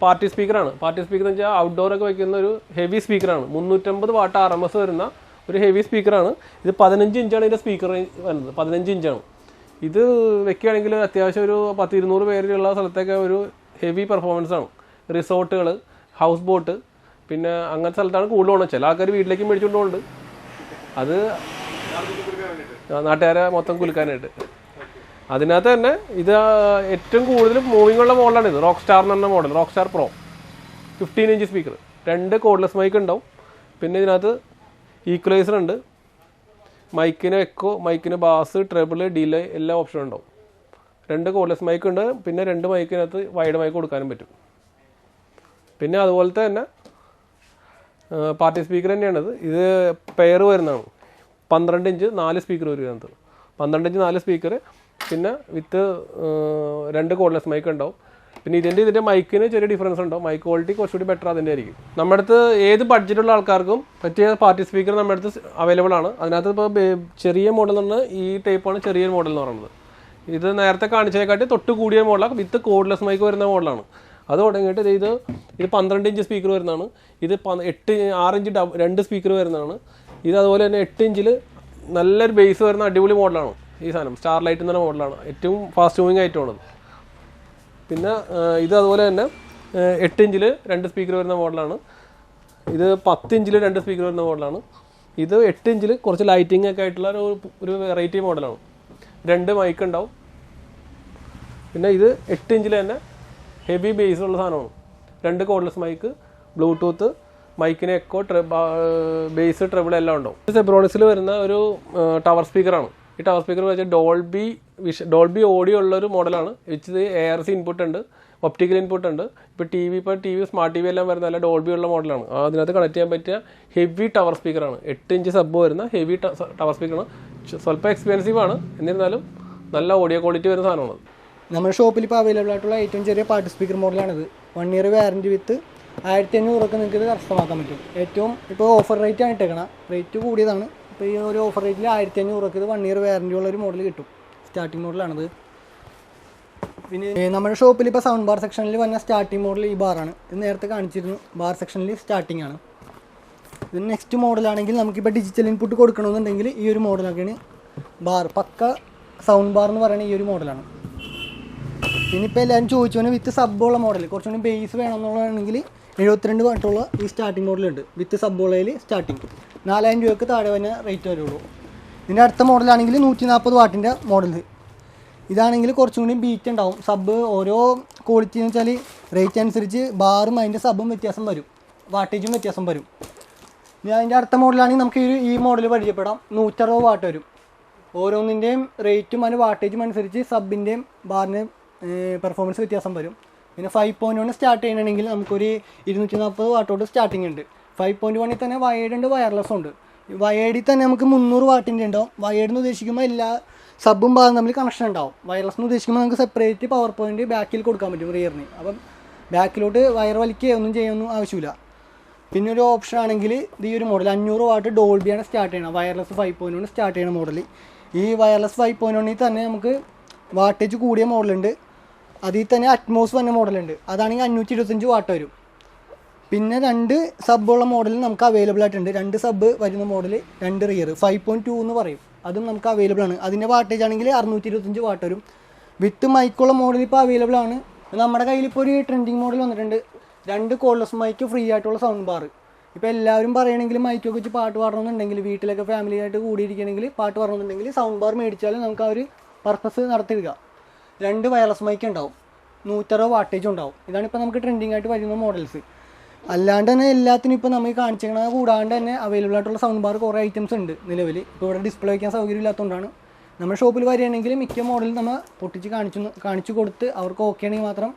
പാർട്ടി സ്പീക്കറാണ് പാർട്ടി സ്പീക്കർ എന്ന് വെച്ചാൽ ഔട്ട്ഡോറൊക്കെ വയ്ക്കുന്ന ഒരു ഹെവി സ്പീക്കറാണ് മുന്നൂറ്റമ്പത് വാട്ട് ആർ എം എസ് വരുന്ന ഒരു ഹെവി സ്പീക്കറാണ് ഇത് പതിനഞ്ച് ഇഞ്ചാണ് ഇതിന്റെ സ്പീക്കർ വരുന്നത്. പതിനഞ്ച് ഇഞ്ചാണ് ഇത് വെക്കുകയാണെങ്കിൽ അത്യാവശ്യം ഒരു പത്ത് ഇരുന്നൂറ് പേരിലുള്ള സ്ഥലത്തൊക്കെ ഒരു ഹെവി പെർഫോമൻസ് ആണ്. റിസോർട്ടുകൾ ഹൗസ് ബോട്ട് പിന്നെ അങ്ങനത്തെ സ്ഥലത്താണ് കൂടുതൽ ഓണം. ചില ആൾക്കാർ വീട്ടിലേക്ക് മേടിച്ചുകൊണ്ട് പോകുന്നുണ്ട് അത് നാട്ടുകാരെ മൊത്തം കുലുക്കാനായിട്ട്. അതിനകത്ത് തന്നെ ഇത് ഏറ്റവും കൂടുതൽ മൂവിംഗ് ഉള്ള മോഡലാണ് ഇത്. റോക്ക് സ്റ്റാർ എന്ന് പറഞ്ഞ model rock star pro fifteen inch speaker രണ്ട് കോഡ്ലെസ് മൈക്ക് ഉണ്ടാവും. പിന്നെ ഇതിനകത്ത് ഈക്വലൈസർ ഉണ്ട്. മൈക്കിന് എക്കോ മൈക്കിന് ബാസ് ട്രബിൾ ഡിലേ എല്ലാ ഓപ്ഷനും ഉണ്ടാവും. രണ്ട് കോഡ്ലെസ് മൈക്ക് ഉണ്ട്. പിന്നെ രണ്ട് മൈക്കിനകത്ത് വൈഡ് മൈക്ക് കൊടുക്കാനും പറ്റും. പിന്നെ അതുപോലത്തെ തന്നെ പാർട്ടി സ്പീക്കർ തന്നെയാണിത്. ഇത് പെയർ വരുന്നതാണ്. പന്ത്രണ്ട് ഇഞ്ച് നാല് സ്പീക്കർ വരും ഇതിനകത്ത്. പന്ത്രണ്ട് ഇഞ്ച് നാല് സ്പീക്കർ പിന്നെ വിത്ത് രണ്ട് കോഡ്ലെസ് മൈക്ക് ഉണ്ടാവും. പിന്നെ ഇതിന്റെ ഇതിന്റെ മൈക്കിന് ചെറിയ ഡിഫറൻസ് ഉണ്ടാവും. മൈക്ക് ക്വാളിറ്റി കുറച്ചുകൂടി ബെറ്റർ അതിന്റെ ആയിരിക്കും. നമ്മുടെ അടുത്ത് ഏത് ബഡ്ജറ്റുള്ള ആൾക്കാർക്കും പറ്റിയ പാർട്ടി സ്പീക്കർ നമ്മുടെ അടുത്ത് അവൈലബിൾ ആണ്. അതിനകത്ത് ഇപ്പോൾ ചെറിയ മോഡൽ എന്ന് പറഞ്ഞാൽ ഈ ടൈപ്പാണ് ചെറിയ മോഡൽ എന്ന് പറയുന്നത്. ഇത് നേരത്തെ കാണിച്ചതിനെക്കാട്ടി തൊട്ട് കൂടിയ മോഡലാണ് വിത്ത് കോഡ്ലെസ് മൈക്ക് വരുന്ന മോഡലാണ് അത് തുടങ്ങിയിട്ട് ഇത് ഇത് പന്ത്രണ്ട് ഇഞ്ച് സ്പീക്കർ വരുന്നതാണ്. ഇത് എട്ട് ആറ് ഇഞ്ച് രണ്ട് സ്പീക്കർ വരുന്നതാണ്. ഇത് അതുപോലെ തന്നെ എട്ട് ഇഞ്ചിൽ നല്ലൊരു ബേസ് വരുന്ന അടിപൊളി മോഡലാണ് ഈ സാധനം. സ്റ്റാർ ലൈറ്റ് മോഡലാണ് ഏറ്റവും ഫാസ്റ്റ് മൂവിങ് ആയിട്ടുള്ളത് പിന്നെ ഇത് അതുപോലെ തന്നെ എട്ട് ഇഞ്ചിൽ രണ്ട് സ്പീക്കർ വരുന്ന മോഡലാണ് ഇത് പത്ത് ഇഞ്ചിൽ രണ്ട് സ്പീക്കർ വരുന്ന മോഡലാണ് ഇത് എട്ട് ഇഞ്ചിൽ കുറച്ച് ലൈറ്റിംഗ് ഒക്കെ ആയിട്ടുള്ള ഒരു ഒരു വെറൈറ്റി മോഡലാണ് രണ്ട് മൈക്ക് ഉണ്ടാവും. പിന്നെ ഇത് എട്ട് ഇഞ്ചിൽ തന്നെ ഹെവി ബേസ് ഉള്ള സാധനമാണ്. രണ്ട് കോഡ്ലെസ് മൈക്ക് ബ്ലൂടൂത്ത് മൈക്കിന് എക്കോ ബേസ് ട്രിബിൾ എല്ലാം ഉണ്ടാവും. സെബ്രോണിക്സിൽ വരുന്ന ഒരു ടവർ സ്പീക്കറാണ് ഈ ടവർ സ്പീക്കർ വെച്ചാൽ ഡോൾബി വിഷ ഡോൾബി ഓഡിയോ ഉള്ള ഒരു മോഡലാണ് ഇത് എ ആർ സി ഇൻപുട്ട് ഉണ്ട് ഒപ്റ്റിക്കൽ ഇൻപുട്ട് ഉണ്ട്. ഇപ്പോൾ ടി വി ഇപ്പോൾ T V smart T V എല്ലാം വരുന്ന നല്ല ഡോൾബി ഉള്ള മോഡലാണ് അതിനകത്ത് കണക്ട് ചെയ്യാൻ പറ്റിയ ഹെവി ടവർ സ്പീക്കറാണ് എട്ട് ഇഞ്ച് സബ് വരുന്ന ഹെവി ടവർ സ്പീക്കറാണ് സ്വല്പം എക്സ്പെൻസീവ് ആണ്. എന്നിരുന്നാലും നല്ല ഓഡിയോ ക്വാളിറ്റി വരുന്ന സാധനമാണ്. നമ്മുടെ ഷോപ്പിൽ ഇപ്പോൾ അവൈലബിൾ ആയിട്ടുള്ള ഏറ്റവും ചെറിയ പാർട്ട് സ്പീക്കർ മോഡലാണിത് വൺ ഇയർ വാറന്റി വിത്ത് ആയിരത്തി അഞ്ഞൂറൊക്കെ നിങ്ങൾക്ക് ഇത് കരസ്ഥമാക്കാൻ പറ്റും. ഏറ്റവും ഇപ്പോൾ ഓഫർ റേറ്റ് ആണ് ഇട്ടേക്കണം റേറ്റ് കൂടിയതാണ്. ഇപ്പോൾ ഈ ഒരു ഓഫർ റേറ്റിൽ ആയിരത്തി അഞ്ഞൂറൊക്കെ ഇത് വൺ ഇയർ വാറന്റി ഉള്ള ഒരു മോഡൽ കിട്ടും. സ്റ്റാർട്ടിംഗ് മോഡലാണിത് പിന്നെ നമ്മുടെ ഷോപ്പിൽ ഇപ്പോൾ സൗണ്ട് ബാർ സെക്ഷനിൽ വന്ന സ്റ്റാർട്ടിംഗ് മോഡൽ ഈ ബാറാണ് ഇത് നേരത്തെ കാണിച്ചിരുന്നു. ബാർ സെക്ഷനിൽ സ്റ്റാർട്ടിംഗ് ആണ്. ഇത് നെക്സ്റ്റ് മോഡലാണെങ്കിൽ നമുക്കിപ്പോൾ ഡിജിറ്റൽ ഇൻപുട്ട് കൊടുക്കണമെന്നുണ്ടെങ്കിൽ ഈ ഒരു മോഡലൊക്കെയാണ് ബാർ പക്ക സൗണ്ട് ബാർ എന്ന് പറയുന്ന ഈ ഒരു മോഡലാണ് പിന്നെ ഇപ്പോൾ എല്ലാവരും ചോദിച്ചു വിത്ത് സബ്ബുള്ള മോഡൽ കുറച്ചുകൂടി ബേസ് വേണമെന്നുള്ളതാണെങ്കിൽ എഴുപത്തിരണ്ട് വാട്ടുള്ള ഈ സ്റ്റാർട്ടിംഗ് മോഡലുണ്ട് വിത്ത് സബ്ബുള്ളയിൽ സ്റ്റാർട്ടിംഗ് നാലായിരം രൂപയ്ക്ക് താഴെ തന്നെ റേറ്റ് വരുള്ളൂ ഇതിന്റെ അടുത്ത മോഡലാണെങ്കിൽ നൂറ്റി നാൽപ്പത് വാട്ടിന്റെ മോഡൽ ഇതാണെങ്കിൽ കുറച്ചും കൂടി ബീറ്റ് ഉണ്ടാവും. സബ് ഓരോ ക്വാളിറ്റി എന്ന് വെച്ചാൽ റേറ്റ് അനുസരിച്ച് ബാറും അതിന്റെ സബ്ബും വ്യത്യാസം വരും. വാട്ടേജും വ്യത്യാസം വരും. ഇനി അതിന്റെ അടുത്ത മോഡലാണെങ്കിൽ നമുക്ക് ഈ ഈ മോഡൽ പരിചയപ്പെടാം. നൂറ്ററുപത് വാട്ട് വരും. ഓരോന്നിന്റെയും റേറ്റും അതിന് വാട്ടേജും അനുസരിച്ച് സബിന്റെയും ബാറിന്റെയും പെർഫോമൻസ് വ്യത്യാസം വരും. പിന്നെ ഫൈവ് പോയിന്റ് വൺ സ്റ്റാർട്ട് ചെയ്യണമെങ്കിൽ നമുക്കൊരു ഇരുന്നൂറ്റി നാൽപ്പത് വാട്ടോട്ട് സ്റ്റാർട്ടിംഗ് ഉണ്ട്. ഫൈവ് പോയിന്റ് വണ്ണിൽ തന്നെ വയേഡ് ഉണ്ട് വയർലെസ് ഉണ്ട്. വയേഡിൽ തന്നെ നമുക്ക് മുന്നൂറ് വാട്ടിന്റെ ഉണ്ടാവും. വയേർഡ് എന്ന് ഉദ്ദേശിക്കുമ്പോൾ എല്ലാ സബും ഭാഗം തമ്മിൽ കണക്ഷൻ ഉണ്ടാവും. വയർലെസ് എന്ന് ഉദ്ദേശിക്കുമ്പോൾ നമുക്ക് സെപ്പറേറ്റ് പവർ പോയിന്റ് ബാക്കിൽ കൊടുക്കാൻ പറ്റും റിയറിന് അപ്പം ബാക്കിലോട്ട് വയർ വലിക്കുകയോ ഒന്നും ചെയ്യാനൊന്നും ആവശ്യമില്ല. പിന്നെ ഒരു ഓപ്ഷൻ ആണെങ്കിൽ ഈ ഒരു മോഡൽ അഞ്ഞൂറ് വാട്ട് ഡോൾബിയാണ് സ്റ്റാർട്ട് ചെയ്യണം wireless five point one start ചെയ്യണ മോഡൽ ഈ വയർലെസ് ഫൈവ് പോയിന്റ് വണ്ണിൽ തന്നെ നമുക്ക് വാട്ടേജ് കൂടിയ മോഡലുണ്ട് അതിൽ തന്നെ അറ്റ്മോസ് വന്ന മോഡലുണ്ട് അതാണെങ്കിൽ അഞ്ഞൂറ്റി ഇരുപത്തഞ്ച് വാട്ട് വരും. പിന്നെ രണ്ട് സബ്ബുള്ള മോഡൽ നമുക്ക് അവൈലബിൾ ആയിട്ടുണ്ട്. രണ്ട് സബ് വരുന്ന മോഡൽ രണ്ട് റിയർ ഫൈവ് പോയിന്റ് ടു എന്ന് പറയും. അതും നമുക്ക് അവൈലബിൾ ആണ്. അതിന്റെ വാട്ടേജ് ആണെങ്കിൽ അറുന്നൂറ്റി ഇരുപത്തഞ്ച് വാട്ട് വരും. വിത്ത് മൈക്കുള്ള മോഡൽ ഇപ്പോൾ അവൈലബിൾ ആണ്. നമ്മുടെ കയ്യിൽ ഇപ്പോൾ ഒരു ട്രെൻഡിങ് മോഡൽ വന്നിട്ടുണ്ട്. രണ്ട് കോൾലെസ് മൈക്ക് ഫ്രീ ആയിട്ടുള്ള സൗണ്ട് ബാർ ഇപ്പോൾ എല്ലാവരും പറയണമെങ്കിൽ മൈക്കൊക്കെ വെച്ച് പാട്ട് പാടണമെന്നുണ്ടെങ്കിൽ വീട്ടിലൊക്കെ ഫാമിലി ആയിട്ട് കൂടിയിരിക്കണമെങ്കിൽ പാട്ട് പാടണമെന്നുണ്ടെങ്കിൽ സൗണ്ട് ബാർ മേടിച്ചാൽ നമുക്ക് ആ ഒരു പർപ്പസ് നടത്തിയെടുക്കുക രണ്ട് വയർലെസ് മൈക്ക് ഉണ്ടാവും. നൂറ്ററുപത് വാട്ടേജ് ഉണ്ടാവും. ഇതാണ് ഇപ്പോൾ നമുക്ക് ട്രെൻഡിങ് ആയിട്ട് വരുന്ന മോഡൽസ് അല്ലാണ്ട് തന്നെ എല്ലാത്തിനും ഇപ്പോൾ നമ്മൾ കാണിച്ചിരിക്കണ കൂടാണ്ട് തന്നെ അവൈലബിൾ ആയിട്ടുള്ള സൗണ്ട് ബാർ കുറേ ഐറ്റംസ് ഉണ്ട് നിലവിൽ ഇപ്പോൾ ഇവിടെ ഡിസ്പ്ലേ വയ്ക്കാൻ സൗകര്യം ഇല്ലാത്തതുകൊണ്ടാണ് നമ്മുടെ ഷോപ്പിൽ വരികയാണെങ്കിൽ മിക്ക മോഡൽ നമ്മൾ പൊട്ടിച്ച് കാണിച്ചു കാണിച്ചു കൊടുത്ത് അവർക്ക് ഓക്കെ ആണെങ്കിൽ മാത്രം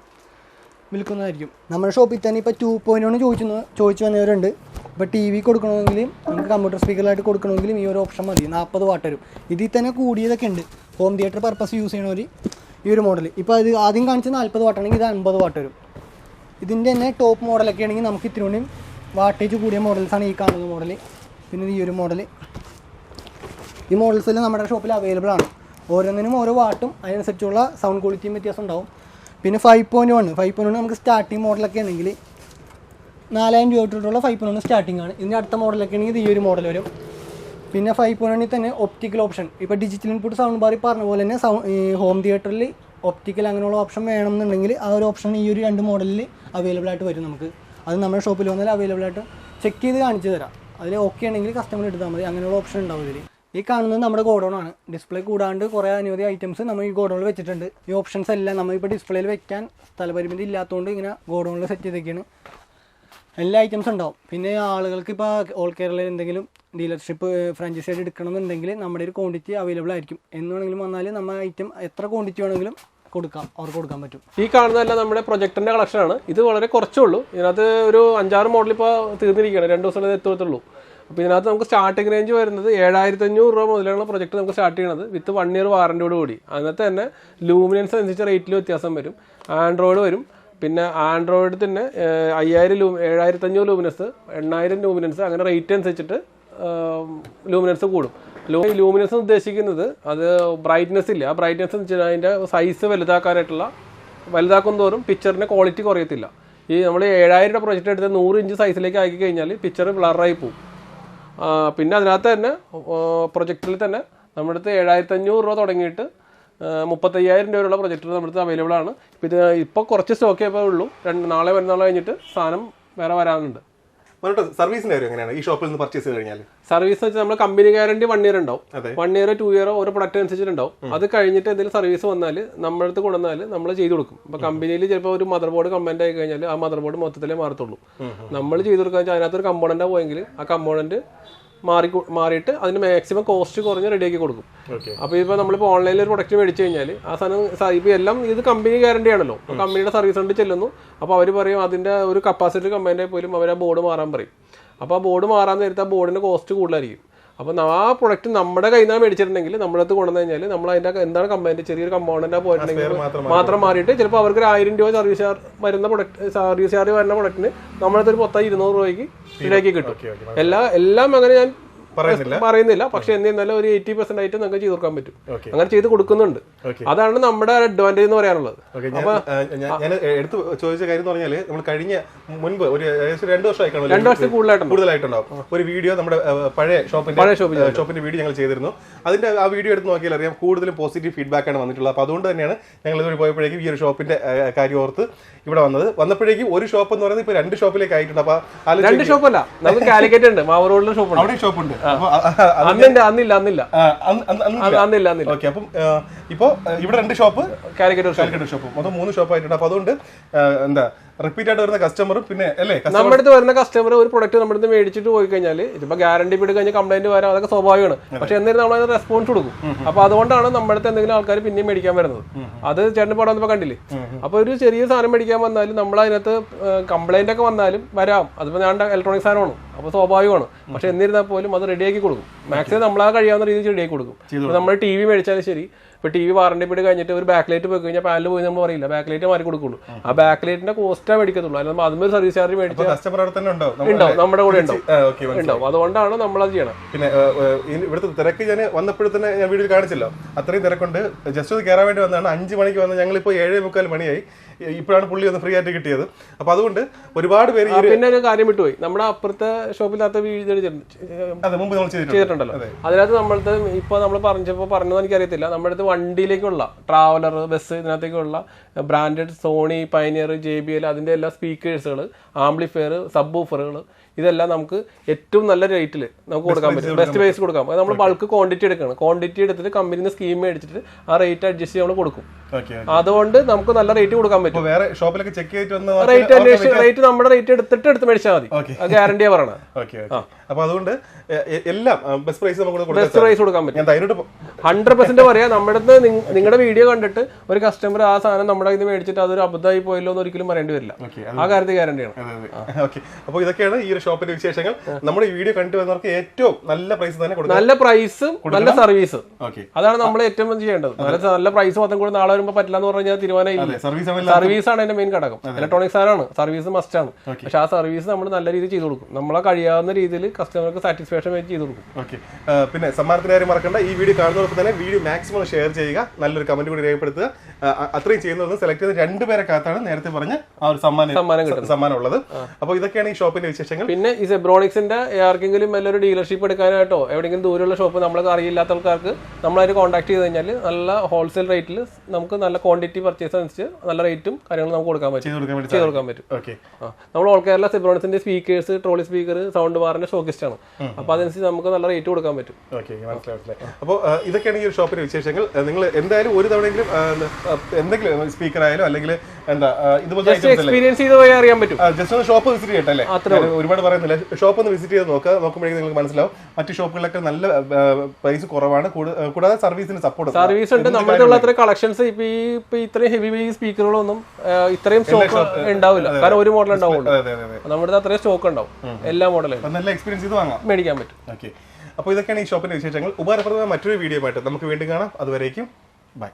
വിൽക്കുന്നതായിരിക്കും. നമ്മുടെ ഷോപ്പിൽ തന്നെ ഇപ്പോൾ ടു പോയിന്റ് ഒന്ന് ചോദിച്ചു ചോദിച്ചു വന്നവരുണ്ട്. ഇപ്പോൾ ടി വി കൊടുക്കണമെങ്കിലും നമുക്ക് കമ്പ്യൂട്ടർ സ്പീക്കറിലായിട്ട് കൊടുക്കണമെങ്കിലും ഈ ഒരു ഓപ്ഷൻ മതി. നാൽപ്പത് വാട്ട് വരും. ഇതിൽ തന്നെ കൂടിയതൊക്കെ ഉണ്ട്. ഹോം തിയേറ്റർ പർപ്പസ് യൂസ് ചെയ്യണവർ ഈ ഒരു മോഡൽ ഇപ്പോൾ അത് ആദ്യം കാണിച്ച നാൽപ്പത് വാട്ടാണെങ്കിൽ ഇത് അൻപത് വാട്ട് വരും. ഇതിന്റെ തന്നെ ടോപ്പ് മോഡലൊക്കെ ആണെങ്കിൽ നമുക്ക് ഇത്തിരി വാട്ടേജ് കൂടിയ മോഡൽസാണ് ഈ കാണുന്ന മോഡൽ പിന്നെ ഈ ഒരു മോഡൽ ഈ മോഡൽസ് എല്ലാം നമ്മുടെ ഷോപ്പിൽ അവൈലബിൾ ആണ്. ഓരോന്നിനും ഓരോ വാട്ടും അതിനനുസരിച്ചുള്ള സൗണ്ട് ക്വാളിറ്റിയും വ്യത്യാസം ഉണ്ടാവും. പിന്നെ five point one five point one നമുക്ക് സ്റ്റാർട്ടിംഗ് മോഡലൊക്കെ ആണെങ്കിൽ നാലായിരം രൂപ തൊട്ടുള്ള ഫൈവ് പോയിന്റ് വൺ സ്റ്റാർട്ടിംഗ് ആണ്. ഇതിന്റെ അടുത്ത മോഡലൊക്കെ ആണെങ്കിൽ ഈ ഒരു മോഡൽ വരും. പിന്നെ ഫൈവ് പോയിന്റ് വണ്ണിൽ തന്നെ ഒപ്റ്റിക്കൽ ഓപ്ഷൻ ഇപ്പോൾ ഡിജിറ്റൽ ഇൻപുട്ട് സൗണ്ട് ബാറി പറഞ്ഞ പോലെ തന്നെ ഹോം തിയേറ്ററിൽ ഒപ്റ്റിക്കൽ അങ്ങനെയുള്ള ഓപ്ഷൻ വേണമെന്നുണ്ടെങ്കിൽ ആ ഒരു ഓപ്ഷൻ ഈ ഒരു രണ്ട് മോഡലിൽ അവൈലബിൾ ആയിട്ട് വരും നമുക്ക്. അത് നമ്മുടെ ഷോപ്പിൽ വന്നാൽ അവൈലബിൾ ആയിട്ട് ചെക്ക് ചെയ്ത് കാണിച്ചു തരാം. അതിൽ ഓക്കെ ആണെങ്കിൽ കസ്റ്റമർ എടുത്താൽ മതി. അങ്ങനെയുള്ള ഓപ്ഷൻ ഉണ്ടാവും ഇതിൽ ഈ കാണുന്നത് നമ്മുടെ ഗോഡൗൺ ആണ്. ഡിസ്പ്ലേ കൂടാണ്ട് കുറേ അനവധി ഐറ്റംസ് നമ്മൾ ഈ ഗോഡൗണിൽ വെച്ചിട്ടുണ്ട്. ഈ ഓപ്ഷൻസ് എല്ലാം നമ്മൾ ഇപ്പോൾ ഡിസ്പ്ലേയിൽ വെക്കാൻ സ്ഥലപരിമിതി ഇല്ലാത്തതുകൊണ്ട് ഇങ്ങനെ ഗോഡൗണിൽ സെറ്റ് ചെയ്തൊക്കെയാണ് എല്ലാ ഐറ്റംസും ഉണ്ടാവും. പിന്നെ ആളുകൾക്ക് ഇപ്പോൾ ഓൾ കേരളയിൽ എന്തെങ്കിലും ഡീലർഷിപ്പ് ഫ്രാഞ്ചൈസി ആയിട്ട് എടുക്കണമെന്നുണ്ടെങ്കിൽ നമ്മുടെ ഒരു ക്വാണ്ടിറ്റി അവൈലബിൾ ആയിരിക്കും. എന്ന് വേണമെങ്കിലും വന്നാൽ നമ്മൾ ഐറ്റം എത്ര ക്വാണ്ടിറ്റി വേണമെങ്കിലും കൊടുക്കാം അവർക്ക് കൊടുക്കാൻ പറ്റും. ഈ കാണുന്നതല്ല നമ്മുടെ പ്രൊജക്ടറിന്റെ കളക്ഷനാണ് ഇത് വളരെ കുറച്ചേ ഉള്ളൂ. ഇതിനകത്ത് ഒരു അഞ്ചാറ് മോഡൽ ഇപ്പോൾ തീർന്നിരിക്കുകയാണ്. രണ്ട് ദിവസം എത്തുള്ളൂ അപ്പോൾ ഇതിനകത്ത് നമുക്ക് സ്റ്റാർട്ടിംഗ് റേഞ്ച് വരുന്നത് ഏഴായിരത്തി അഞ്ഞൂറ് രൂപ മുതലുള്ള പ്രൊജക്ട് നമുക്ക് സ്റ്റാർട്ട് ചെയ്യണത്. വിത്ത് വൺ ഇയർ വാറന്റിയോട് കൂടി. അതിനകത്ത് തന്നെ ലൂമിനൻസ് അനുസരിച്ച് റേറ്റിൽ വ്യത്യാസം വരും. ആൻഡ്രോയിഡ് വരും. പിന്നെ ആൻഡ്രോയിഡ് തന്നെ അയ്യായിരം ലൂ ഏഴായിരത്തി അഞ്ഞൂറ് ലൂമിനൻസ് എണ്ണായിരം ലൂമിനൻസ് അങ്ങനെ റേറ്റ് അനുസരിച്ചിട്ട് ലൂമിനൻസ് കൂടും. ലൂ- ലൂമിനൻസ് ഉദ്ദേശിക്കുന്നത് അത് ബ്രൈറ്റ്നെസ് ഇല്ല. ആ ബ്രൈറ്റ്നസ് എന്ന് വെച്ചാൽ അതിന്റെ സൈസ് വലുതാക്കാനായിട്ടുള്ള വലുതാക്കും തോറും പിക്ചറിന്റെ ക്വാളിറ്റി കുറയത്തില്ല. ഈ നമ്മൾ ഏഴായിരം രൂപ പ്രൊജക്റ്റ് എടുത്ത് നൂറ് ഇഞ്ച് സൈസിലേക്ക് ആക്കി കഴിഞ്ഞാൽ പിക്ചർ ബ്ലറായി പോകും പിന്നെ അതിനകത്ത് തന്നെ പ്രൊജക്റ്റിൽ തന്നെ നമ്മുടെ അടുത്ത് ഏഴായിരത്തി അഞ്ഞൂറ് രൂപ തുടങ്ങിയിട്ട് മുപ്പത്തയ്യായിരം രൂപയുള്ള പ്രൊജക്ടർ നമ്മുടെ അടുത്ത് അവൈലബിൾ ആണ്. ഇപ്പം ഇത് ഇപ്പോൾ കുറച്ച് സ്റ്റോക്കേ ഇപ്പോൾ ഉള്ളൂ. രണ്ട് നാളെ മറ്റന്നാൾ കഴിഞ്ഞിട്ട് സാധനം വേറെ വരാനുണ്ട് സർവീസിന്റെ കാര്യം എങ്ങനെയാണ്? ഈ ഷോപ്പിൽ നിന്ന് പർച്ചേസ് ചെയ്ത് കഴിഞ്ഞാൽ സർവീസ് വെച്ചാൽ നമ്മൾ കമ്പനി ഗ്യാരണ്ടി വൺ ഇയർ ഉണ്ടാവും. വൺ ഇയർ ടു ഇയർ ഓരോ പ്രൊഡക്റ്റ് അനുസരിച്ചിട്ടുണ്ടാവും അത് കഴിഞ്ഞിട്ട് എന്തെങ്കിലും സർവീസ് വന്നാൽ നമ്മുടെ അടുത്ത് കൊണ്ടുവന്നാൽ നമ്മൾ ചെയ്തു കൊടുക്കും. ഇപ്പൊ കമ്പനിയിൽ ചിലപ്പോൾ ഒരു മദർ ബോർഡ് കമ്പനി ആയി കഴിഞ്ഞാൽ ആ മദർ ബോർഡ് മൊത്തത്തിലേ മാറത്തുള്ളൂ. നമ്മൾ ചെയ്തു കൊടുക്കുക വെച്ചാൽ അതിനകത്ത് ഒരു കമ്പോണന്റ് പോയെങ്കിൽ ആ കമ്പോണന്റ് മാറി മാറിയിട്ട് അതിന് മാക്സിമം കോസ്റ്റ് കുറഞ്ഞ് റെഡിയാക്കി കൊടുക്കും. അപ്പൊ അപ്പോൾ ഇപ്പോൾ നമ്മളിപ്പോൾ ഓൺലൈനിൽ ഒരു പ്രൊഡക്റ്റ് മേടിച്ചു കഴിഞ്ഞാൽ ആ സാധനം ഇപ്പൊ ഇപ്പോൾ എല്ലാം ഇത് കമ്പനി ഗ്യാരണ്ടി ആണല്ലോ. കമ്പനിയുടെ സർവീസ് ഉണ്ട് ചെല്ലുന്നു. അപ്പോൾ അവർ പറയും അതിന്റെ ഒരു കപ്പാസിറ്റി കമ്പനിയുടെ പോലും അവർ ആ ബോർഡ് മാറാൻ പറയും. അപ്പോൾ ആ ബോർഡ് മാറാൻ നേരത്തെ ആ ബോർഡിന്റെ കോസ്റ്റ് കൂടുതലായിരിക്കും. അപ്പോൾ ആ പ്രൊഡക്റ്റ് നമ്മുടെ കയ്യിൽ നിന്നാണ് മേടിച്ചിട്ടുണ്ടെങ്കിൽ നമ്മുടെ അടുത്ത് കൊണ്ടുവന്നു കഴിഞ്ഞാൽ നമ്മൾ അതിന്റെ എന്താണ് കമ്പനി ചെറിയൊരു കമ്പോണന്റ് പോയിട്ടുണ്ടെങ്കിൽ മാത്രം മാറിയിട്ട് ചിലപ്പോൾ അവർക്ക് ഒരു ആയിരം രൂപ സർവീസ് ചാർജ് വരുന്ന പ്രൊഡക്റ്റ് സർവീസ് ചാർജ് വരുന്ന പ്രൊഡക്റ്റിന് നമ്മളടുത്ത് ഒരു പത്തായി ഇരുന്നൂറ് രൂപയ്ക്ക് ഇടയ്ക്ക് കിട്ടും. എല്ലാ എല്ലാം അങ്ങനെ ഞാൻ പറയുന്നില്ല. പറയുന്നില്ല. പക്ഷെ എന്നിരുന്നാലും ഒരു എയ്റ്റി പെർസെന്റ് ആയിട്ട് നമുക്ക് ചെയ്ത് കൊടുക്കാൻ പറ്റും. അങ്ങനെ ചെയ്ത് കൊടുക്കുന്നുണ്ട്. അതാണ് നമ്മുടെ അഡ്വാന്റേജ് എന്ന് പറയാനുള്ളത്. ഞാൻ എടുത്ത് ചോദിച്ച കാര്യം എന്ന് പറഞ്ഞാൽ നമ്മൾ കഴിഞ്ഞ മുൻപ് ഒരു രണ്ട് വർഷമായി കാണുമല്ലോ രണ്ട് വർഷം കൂടുതലായിട്ടുണ്ട് കൂടുതലായിട്ടുണ്ടാവും. ഒരു വീഡിയോ നമ്മുടെ പഴയ ഷോപ്പിന്റെ പഴയ ഷോപ്പിന്റെ വീഡിയോ ഞങ്ങൾ ചെയ്തിരുന്നു. അതിന്റെ ആ വീഡിയോ എടുത്ത് നോക്കിയാൽ അറിയാം കൂടുതലും പോസിറ്റീവ് ഫീഡ്ബാക്ക് ആണ് വന്നിട്ടുള്ളത്. അപ്പോൾ അതുകൊണ്ട് തന്നെയാണ് ഞങ്ങൾ ഇതുവരെ പോയപ്പോഴേക്കും ഈ ഒരു ഷോപ്പിന്റെ കാര്യം ഓർത്ത് ഇവിടെ വന്നത്. വന്നപ്പോഴേക്കും ഒരു ഷോപ്പ് എന്ന് പറയുന്നത് ഇപ്പൊ രണ്ട് ഷോപ്പിലേക്ക് ആയിട്ടുണ്ട്. അപ്പൊ രണ്ട് ഷോപ്പല്ല നമുക്ക് കാലിക്കറ്റ് ഉണ്ട് മാവൂർ റോഡിലെ ഷോപ്പുണ്ട്. അവിടെ ഷോപ്പുണ്ട്. അന്നില്ല അന്നില്ല അന്നില്ല. അന്നില്ല അന്നില്ല. ഓക്കെ അപ്പം ആ, ഇപ്പോ ഇവിടെ രണ്ട് shop. Calicut shop. Calicut shop. മൊത്തം മൂന്ന് ഷോപ്പ് ആയിട്ടുണ്ട് അപ്പൊ അതുകൊണ്ട് എന്താ റിപ്പീറ്റ് ആയിട്ട് വരുന്ന കസ്റ്റമർ പിന്നെ അല്ലേ നമ്മുടെ അടുത്ത് വരുന്ന കസ്റ്റമർ ഒരു പ്രൊഡക്റ്റ് നമ്മുടെ അടുത്ത് മേടിച്ചിട്ട് പോയി കഴിഞ്ഞാൽ ഇതിപ്പോ ഗ്യാരണ്ടി പിടി കഴിഞ്ഞാൽ കംപ്ലൈന്റ് വരാം അതൊക്കെ സ്വാഭാവികമാണ്. പക്ഷെ എന്നിരുന്ന നമ്മൾ അതിന് റെസ്പോൺസ് കൊടുക്കും അപ്പൊ അതുകൊണ്ടാണ് നമ്മുടെ അടുത്ത് എന്തെങ്കിലും ആൾക്കാർ പിന്നെ മേടിക്കാൻ വരുന്നത്. അത് ചേട്ടൻ പടം ഇപ്പൊ കണ്ടില്ലേ? അപ്പൊ ഒരു ചെറിയ സാധനം മേടിക്കാൻ വന്നാലും നമ്മൾ അതിനകത്ത് കംപ്ലൈന്റ് ഒക്കെ വന്നാലും വരാം. അതിപ്പോ ഞാൻ ഇലക്ട്രോണിക് സാധനമാണ്. അപ്പൊ സ്വാഭാവികമാണ്. പക്ഷെ എന്നിരുന്നാൽ പോലും അത് റെഡിയാക്കി കൊടുക്കും. മാക്സിമം നമ്മളാ കഴിയാവുന്ന രീതിയിൽ റെഡിയാക്കി കൊടുക്കും. നമ്മൾ ടി വി മേടിച്ചാലും ശരി ഇപ്പൊ ടി വി വാറണ്ടി പീരീഡ് കഴിഞ്ഞിട്ട് ഒരു ബാക്ക് ലൈറ്റ് പോയി കഴിഞ്ഞാൽ പാനൽ പോയി നമ്മൾ പറയില്ല. ബാക്ക് ലൈറ്റ് മാറി കൊടുക്കുള്ളൂ. ആ ബാക്ക് ലൈറ്റിന്റെ കോസ്റ്റ് മേടിക്കത്തുള്ളൂ. അല്ലെങ്കിൽ അതും ഒരു സർവീസ് ചാർജ് മേടിച്ച അപ്പൊ കസ്റ്റമർ അവിടെ തന്നെ ഉണ്ടോ? നമ്മൾ- ഉണ്ടാവും. നമ്മുടെ കൂടെ ഉണ്ടാവും. നമ്മൾ. ഉണ്ടാവും. അതുകൊണ്ടാണ് നമ്മളത് ചെയ്യണം പിന്നെ ഇവിടുത്തെ തിരക്ക് ഞാൻ വന്നപ്പോഴത്തന്നെ ഞാൻ വീഡിയോ കാണിച്ചല്ലോ. അത്രയും തിരക്കുണ്ട്. ജസ്റ്റ് ഒന്ന് കയറാൻ വേണ്ടി വന്നതാണ്. അഞ്ച് മണിക്ക് വന്ന് ഞങ്ങളിപ്പോൾ ഏഴേ മുക്കാൽ മണിയായി. ഇപ്പോഴാണ് പുള്ളി ഒന്ന് ഫ്രീ ആയിട്ട് കിട്ടിയത്. അപ്പൊ അതുകൊണ്ട് ഒരുപാട് പേര് പിന്നെ ഒരു കാര്യം വിട്ടുപോയി. നമ്മുടെ അപ്പുറത്തെ അതെ നമ്മൾ ചെയ്തിട്ടുണ്ട്. ചെയ്തിട്ടുണ്ടല്ലോ. അതിനകത്ത് നമ്മളടുത്ത് ഇപ്പൊ നമ്മൾ പറഞ്ഞപ്പോ പറഞ്ഞത് എനിക്കറിയത്തില്ല. നമ്മുടെ അടുത്ത് വണ്ടിയിലേക്കുള്ള traveller bus ഇതിനകത്തേക്കുള്ള branded Sony Pioneer J B L അതിന്റെ എല്ലാ സ്പീക്കേഴ്സുകൾ ആംപ്ലിഫയർ സബ് ഓഫറുകൾ ഇതെല്ലാം നമുക്ക് ഏറ്റവും നല്ല റേറ്റിൽ നമുക്ക് കൊടുക്കാൻ പറ്റും. ബെസ്റ്റ് പ്രൈസ് കൊടുക്കാം. അത് നമ്മൾ ബൾക്ക് ക്വാണ്ടിറ്റി എടുക്കണം. ക്വാണ്ടിറ്റി എടുത്തിട്ട് കമ്പനിന്ന് സ്കീം മേടിച്ചിട്ട് ആ റേറ്റ് അഡ്ജസ്റ്റ് നമ്മൾ കൊടുക്കും. അതുകൊണ്ട് നമുക്ക് നല്ല റേറ്റ് കൊടുക്കാൻ പറ്റും. വേറെ ഷോപ്പിലൊക്കെ ചെക്ക് ചെയ്തിട്ട് റേറ്റ് അന്വേഷിച്ച് റേറ്റ് നമ്മുടെ റേറ്റ് എടുത്തിട്ട് എടുത്ത് മേടിച്ചാൽ മതി. Okay. ഗ്യാരണ്ടിയാ പറയണത് അപ്പൊ അതുകൊണ്ട് എല്ലാം ബെസ്റ്റ് പ്രൈസ് നമുക്ക് ബെസ്റ്റ് പ്രൈസ് കൊടുക്കാൻ പറ്റും. ഹൺഡ്രഡ് പെർസെന്റ് പറയാം നമ്മുടെ നിങ്ങളുടെ വീഡിയോ കണ്ടിട്ട് ഒരു കസ്റ്റമർ ആ സാധനം നമ്മുടെ ഇത് മേടിച്ചിട്ട് അതൊരു അബദ്ധമായി പോയല്ലോ എന്ന് ഒരിക്കലും പറയേണ്ടി വരില്ല. ആ കാര്യത്തിൽ ഗ്യാരണ്ടിയാണ് അതെ അതെ. ഓക്കെ അപ്പോൾ ഇതൊക്കെയാണ് ഈ ഒരു ഷോപ്പിന്റെ വിശേഷങ്ങൾ. നമ്മുടെ ഈ വീഡിയോ കണ്ടു വന്നവർക്ക് ഏറ്റവും നല്ല പ്രൈസ് തന്നെ കൊടുക്കും. നല്ല പ്രൈസും നല്ല സർവീസ് ഓക്കെ അതാണ് നമ്മൾ ഏറ്റവും ചെയ്യേണ്ടത്. നല്ല നല്ല പ്രൈസ് മാത്രം കൂടെ നാളെ വരുമ്പോൾ പറ്റില്ല എന്ന് പറഞ്ഞാൽ തീരുമാനമില്ല സർവീസ് ആണ് അതിന്റെ മെയിൻ ഘടകം. ഇലക്ട്രോണിക് സാധനമാണ്. സർവീസ് മസ്റ്റ് ആണ്. പക്ഷെ ആ സർവീസ് നമ്മൾ നല്ല രീതിയിൽ ചെയ്തു കൊടുക്കും. നമ്മളെ കഴിയാവുന്ന രീതിയിൽ കസ്റ്റമർക്ക് സാറ്റിസ്ഫാക്ഷൻ വെച്ച് ചെയ്തു കൊടുക്കും. ഓക്കെ പിന്നെ സമ്മാനത്തിന് കാര്യം മറക്കണ്ട. ഈ വീഡിയോ കാണുന്നവർക്ക് തന്നെ വീഡിയോ മാക്സിമം ഷെയർ ചെയ്യുക. നല്ലൊരു കമന്റ് കൂടി രേഖപ്പെടുത്തുക. അത്രയും ചെയ്യുന്നത് സെലക്ട് ചെയ്ത് രണ്ടുപേരെക്കകത്താണ് നേരത്തെ പറഞ്ഞ ആ ഒരു സമ്മാനം. സമ്മാനം ഉള്ളത്. അപ്പോൾ ഇതൊക്കെയാണ് ഈ ഷോപ്പിന്റെ വിശേഷങ്ങൾ. പിന്നെ ഈ സെബ്രോണിക്സിന്റെ ആർക്കെങ്കിലും വല്ലൊരു ഡീലർഷിപ്പ് എടുക്കാനായിട്ടോ എവിടെയെങ്കിലും ദൂരെയുള്ള ഷോപ്പ് നമ്മൾക്ക് അറിയില്ലാത്ത ആൾക്കാർക്ക് നമ്മളായിട്ട് കോൺടാക്ട് ചെയ്ത് കഴിഞ്ഞാൽ നല്ല ഹോൾസെയിൽ റേറ്റിൽ നമുക്ക് നല്ല ക്വാണ്ടിറ്റി പർച്ചേസ് അനുസരിച്ച് നല്ല റേറ്റും കാര്യങ്ങളും നമുക്ക് കൊടുക്കാൻ പറ്റും. ചെയ്ത് കൊടുക്കാൻ പറ്റും. നമ്മൾ ഓൾ കേരള സെബ്രോണിക്സിന്റെ സ്പീക്കേഴ്സ് ട്രോളി സ്പീക്കർ സൗണ്ട് ബാറിന്റെ ഷോക്കിസ്റ്റ് ആണ്. അപ്പൊ അതനുസരിച്ച് നമുക്ക് നല്ല റേറ്റ് കൊടുക്കാൻ പറ്റും. അപ്പോൾ ഇതൊക്കെയാണ് ഈ ഒരു ഷോപ്പിന്റെ വിശേഷങ്ങൾ. നിങ്ങൾ എന്തായാലും ഒരു തവണയെങ്കിലും എന്തെങ്കിലും സ്പീക്കർ ആയാലും അല്ലെങ്കിൽ എന്താ ഇതുപോലെ എക്സ്പീരിയൻസ് ചെയ്ത് പോയി അറിയാൻ പറ്റും. ജസ്റ്റ് ഒന്ന് ഷോപ്പ് വിസിറ്റ് ചെയ്യട്ടെ അല്ലേ? ഒരുപാട് പറയുന്നില്ല. ഷോപ്പ് ഒന്ന് വിസിറ്റ് ചെയ്ത് നോക്കുക നോക്കുമ്പോഴേക്കും നിങ്ങൾക്ക് മനസ്സിലാവും. മറ്റു ഷോപ്പുകളിലൊക്കെ നല്ല പ്രൈസ് കുറവാണ്. കൂടാതെ സർവീസിന് സപ്പോർട്ട് സർവീസ് ഉണ്ട്. നമ്മുടെ ഉള്ള അത്ര കളക്ഷൻസ് ഇപ്പൊ ഈ ഇത്രയും ഹെവി വെയ് സ്പീക്കറുകളൊന്നും ഇത്രയും സ്റ്റോക്ക് ഉണ്ടാവില്ല. കാരണം ഒരു മോഡൽ ഉണ്ടാവുള്ളൂ. നമ്മുടെ അത്രയും സ്റ്റോക്ക് ഉണ്ടാവും. എല്ലാ മോഡലും നല്ല എക്സ്പീരിയൻസ് ചെയ്ത് വാങ്ങാം. മേടിക്കാൻ പറ്റും. ഓക്കെ അപ്പോൾ ഇതൊക്കെയാണ് ഈ ഷോപ്പിന്റെ വിശേഷങ്ങൾ. ഉപകാരപ്രദമായ മറ്റൊരു വീഡിയോ ആയിട്ട് നമുക്ക് വീണ്ടും കാണാം. അതുവരേക്കും ബൈ